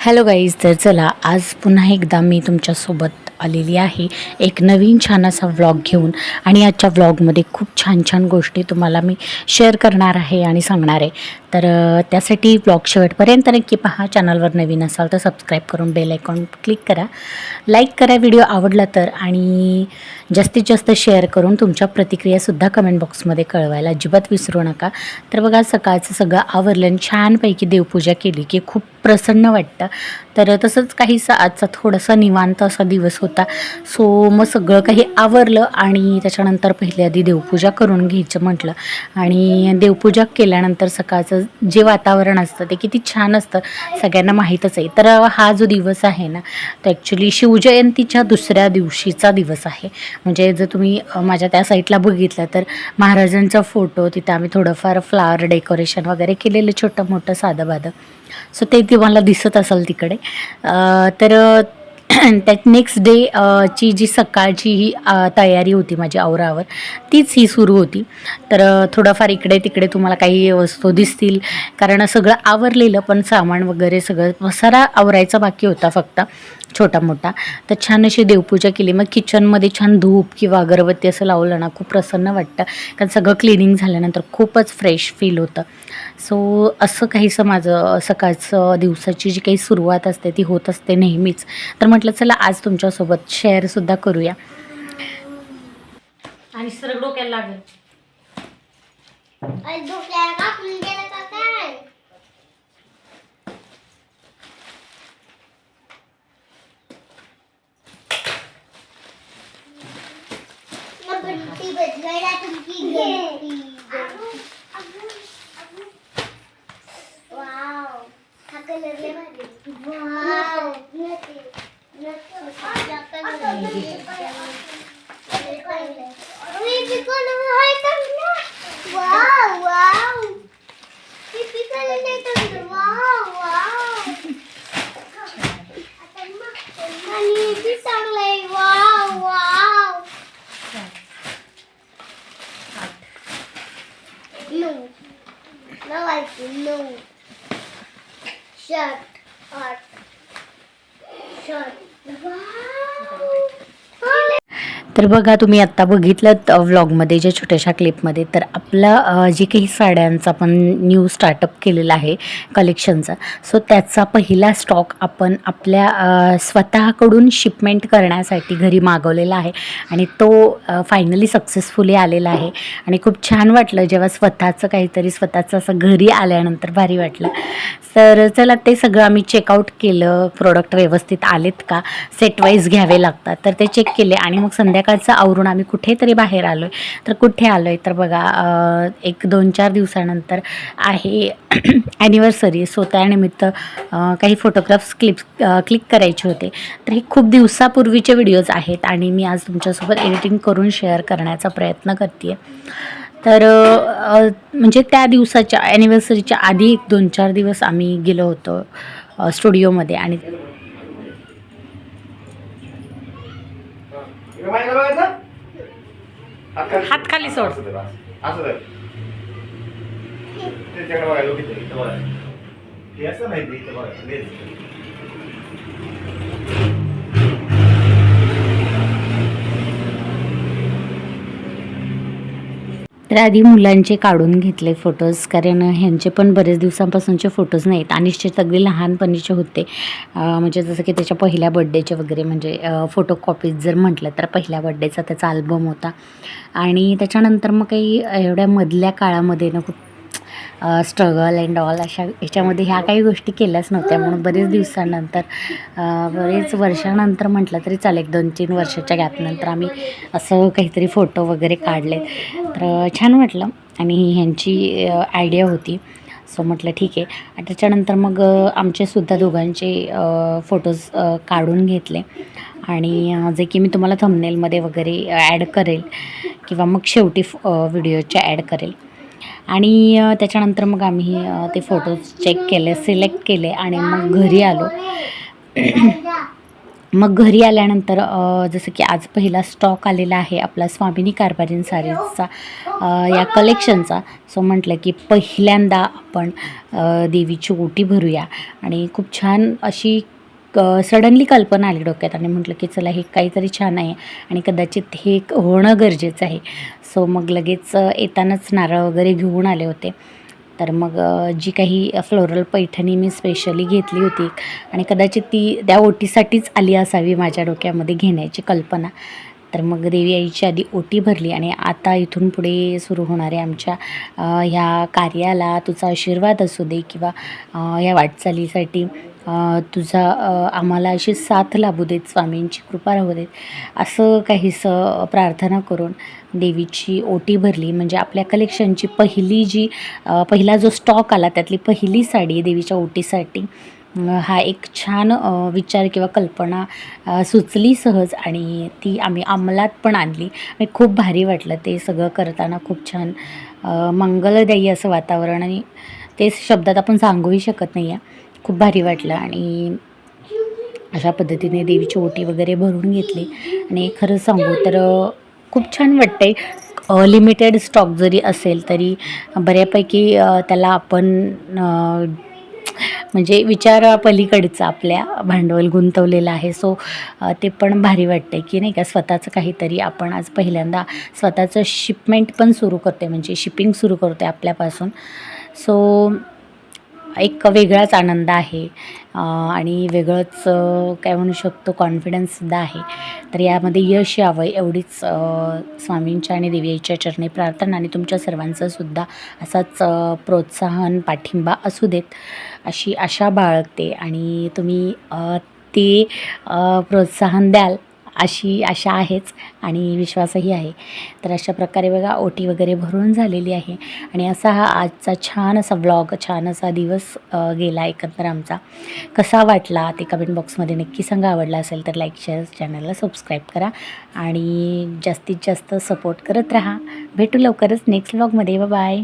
Hello guys तर चला आज पुन्हा एकदा मी तुमच्यासोबत आलेली आहे एक नवीन छान असा व्लॉग घेऊन. आणि आजच्या व्लॉगमध्ये खूप छान छान गोष्टी तुम्हाला मी शेअर करणार आहे आणि सांगणार आहे. तर त्यासाठी ब्लॉग शेवटपर्यंत नक्की पहा. चॅनलवर नवीन असाल तर सबस्क्राईब करून बेल आयकॉन क्लिक करा. लाईक करा व्हिडिओ आवडला तर आणि जास्तीत जास्त शेअर करून तुमच्या प्रतिक्रियासुद्धा कमेंट बॉक्समध्ये कळवायला अजिबात विसरू नका. तर बघा सकाळचं सगळं आवरलं आणि छानपैकी देवपूजा केली की खूप प्रसन्न वाटतं. तर तसंच काहीसा आजचा थोडासा निवांत असा दिवस होता. सो मग सगळं काही आवरलं आणि त्याच्यानंतर पहिले आधी देवपूजा करून घ्यायचं म्हटलं. आणि देवपूजा केल्यानंतर सकाळचं जे वातावरण असतं ते किती छान असतं सगळ्यांना माहीतच आहे. तर हा जो दिवस आहे ना तो ॲक्च्युली शिवजयंतीच्या दुसऱ्या दिवशीचा दिवस आहे. म्हणजे जर तुम्ही माझ्या त्या साईटला बघितलं तर महाराजांचा फोटो तिथं आम्ही थोडंफार फ्लावर डेकोरेशन वगैरे केलेलं छोटं मोठं साधं बाधं सो ते तुम्हाला दिसत असेल तिकडे. तर त्यात नेक्स्ट डे ची जी सकाळची ही तयारी होती माझी आवरावर तीच ही सुरू होती. तर थोडंफार इकडे तिकडे तुम्हाला काही वस्तू दिसतील. कारण सगळं आवरलेलं पण सामान वगैरे सगळं पसारा आवरायचा बाकी होता फक्त. छोटा मोठा तर छान अशी देवपूजा केली. मग किचनमध्ये छान धूप किंवा अगरबत्ती असं लावलं ना खूप प्रसन्न वाटतं. कारण सगळं क्लिनिंग झाल्यानंतर खूपच फ्रेश फील होतं. सो असं काहीसं माझं सकाळचं दिवसाची जी काही सुरुवात असते ती होत असते नेहमीच. तर म्हटलं चला आज तुमच्यासोबत शेअरसुद्धा करूया. आणि सरळ डोक्याला लागेल अरे डोक्याला कापून गेलं का काय मग घंटी तुमची शर्ट आठ शर्ट वाव तर बघा तुम्ही आत्ता बघितलं व्लॉगमध्ये ज्या छोट्याशा क्लिपमध्ये तर आपला जे काही साड्यांचा आपण न्यू स्टार्टअप केलेला आहे कलेक्शनचा सो त्याचा पहिला स्टॉक आपण आपल्या स्वतःकडून शिपमेंट करण्यासाठी घरी मागवलेला आहे आणि तो फायनली सक्सेसफुली आलेला आहे. आणि खूप छान वाटलं जेव्हा स्वतःचं काहीतरी स्वतःचं असं घरी आल्यानंतर भारी वाटलं. तर चला ते सगळं आम्ही चेकआउट केलं. प्रोडक्ट व्यवस्थित आलेत का? सेट वाईज घ्यावे लागतात. तर ते चेक केले आणि मग संध्याकाळ संध्याकाळचं आवरून आम्ही कुठेतरी बाहेर आलो आहे तर कुठे आलो आहे तर बघा एक दोन चार दिवसानंतर आहे ॲनिव्हर्सरी सो त्यानिमित्त काही फोटोग्राफ्स क्लिप्स क्लिक करायचे होते. तर हे खूप दिवसापूर्वीचे व्हिडिओज आहेत आणि मी आज तुमच्यासोबत एडिटिंग करून शेअर करण्याचा प्रयत्न करते तर म्हणजे त्या दिवसाच्या ॲनिव्हर्सरीच्या आधी एक दोन चार दिवस आम्ही गेलो होतो स्टुडिओमध्ये आणि हात खाली सोड. असं धर, असं धर. त्याच्याकडे बघा, लोक इथे, इथे बघा. हे असं नाही ते, इथे बघा, लेस. तर आधी मुलांचे काढून घेतले फोटोज कारण ह्यांचे पण बरेच दिवसांपासूनचे फोटोज नाहीत. अनिशचे सगळे लहानपणीचे होते. म्हणजे जसं की त्याच्या पहिल्या बड्डेचे वगैरे म्हणजे फोटो कॉपीज जर म्हटलं तर पहिल्या बड्डेचा त्याचा अल्बम होता. आणि त्याच्यानंतर मग काही एवढ्या मधल्या काळामध्ये ना खूप स्ट्रगल अँड ऑल अशा ह्याच्यामध्ये ह्या काही गोष्टी केल्याच नव्हत्या. म्हणून बरेच दिवसानंतर बरेच वर्षानंतर म्हटलं तरी चालेल. एक दोन तीन वर्षाच्या गॅपनंतर आम्ही असं काहीतरी फोटो वगैरे काढले तर छान वाटलं. आणि ह्यांची आयडिया होती. सो म्हटलं ठीक आहे. आणि त्याच्यानंतर मग आमचेसुद्धा दोघांचे फोटोज काढून घेतले. आणि जे की मी तुम्हाला थंबनेलमध्ये वगैरे ॲड करेल. किंवा मग शेवटी व्हिडिओच्या ॲड करेल. आणि त्याच्यानंतर मग आम्ही ते फोटोज चेक केले सिलेक्ट केले आणि मग घरी आलो. मग घरी आल्यानंतर जसं की आज पहिला स्टॉक आलेला आहे आपला स्वामिनी कारबारीन सारीजचा या कलेक्शनचा सो म्हटलं की पहिल्यांदा आपण देवीची ओटी भरूया. आणि खूप छान अशी क सडनली कल्पना आली डोक्यात आणि म्हटलं की चला हे काहीतरी छान आहे आणि कदाचित हे होणं गरजेचं आहे. सो मग लगेच येतानाच नारळ वगैरे घेऊन आले होते. तर मग जी काही फ्लोरल पैठणी मी स्पेशली घेतली होती आणि कदाचित ती त्या ओटीसाठीच आली असावी माझ्या डोक्यामध्ये घेण्याची कल्पना. तर मग देवी आईची आधी ओटी भरली आणि आता इथून पुढे सुरू होणारे आमच्या ह्या कार्याला तुझा आशीर्वाद असू दे किंवा ह्या वाटचालीसाठी तुझा आम्हाला अशी साथ लाभू देत स्वामींची कृपा राहू देत. असं काहीसं प्रार्थना करून देवीची ओटी भरली. म्हणजे आपल्या कलेक्शनची पहिली जी पहिला जो स्टॉक आला त्यातली पहिली साडी देवीच्या ओटीसाठी. हा एक छान विचार किंवा कल्पना सुचली सहज आणि ती आम्ही अंमलात पण आणली. आणि खूप भारी वाटलं ते सगळं करताना. खूप छान मंगलदायी असं वातावरण. आणि ते शब्दात आपण सांगूही शकत नाही आहे खूप भारी वाटलं आणि अशा पद्धतीने देवीची ओटी वगैरे भरून घेतली. आणि खरं सांगू तर खूप छान वाटतंय. लिमिटेड स्टॉक जरी असेल तरी बऱ्यापैकी त्याला आपण म्हणजे विचार पलीकडचा आपल्या भांडवल गुंतवलेलं आहे. सो ते पण भारी वाटते की नाही का स्वतःचं काहीतरी आपण आज पहिल्यांदा स्वतःचं शिपमेंट पण सुरू करते म्हणजे शिपिंग सुरू करते आपल्यापासून. सो एक वेगळाच आनंद आहे. आणि वेगळंच काय म्हणू शकतो कॉन्फिडन्ससुद्धा आहे. तर यामध्ये यश यावं एवढीच स्वामींच्या आणि देवीच्या चरणी प्रार्थना आणि तुमच्या सर्वांचंसुद्धा असाच प्रोत्साहन पाठिंबा असू देत. अशी आशा बाळगते आणि तुम्ही ते प्रोत्साहन द्याल. अशी आशा आहेच आणि विश्वासही आहे. तर अशा प्रकारे बघा ओटी वगैरे भरून झालेली आहे आणि असा हा आजचा छान असा व्लॉग छान असा दिवस गेला एकंदर आमचा. कसा वाटला ते कमेंट बॉक्समध्ये नक्की सांगा. आवडला असेल तर लाईक शेअर चॅनलला सबस्क्राईब करा आणि जास्तीत जास्त सपोर्ट करत राहा. भेटू लवकरच नेक्स्ट व्लॉगमध्ये बाय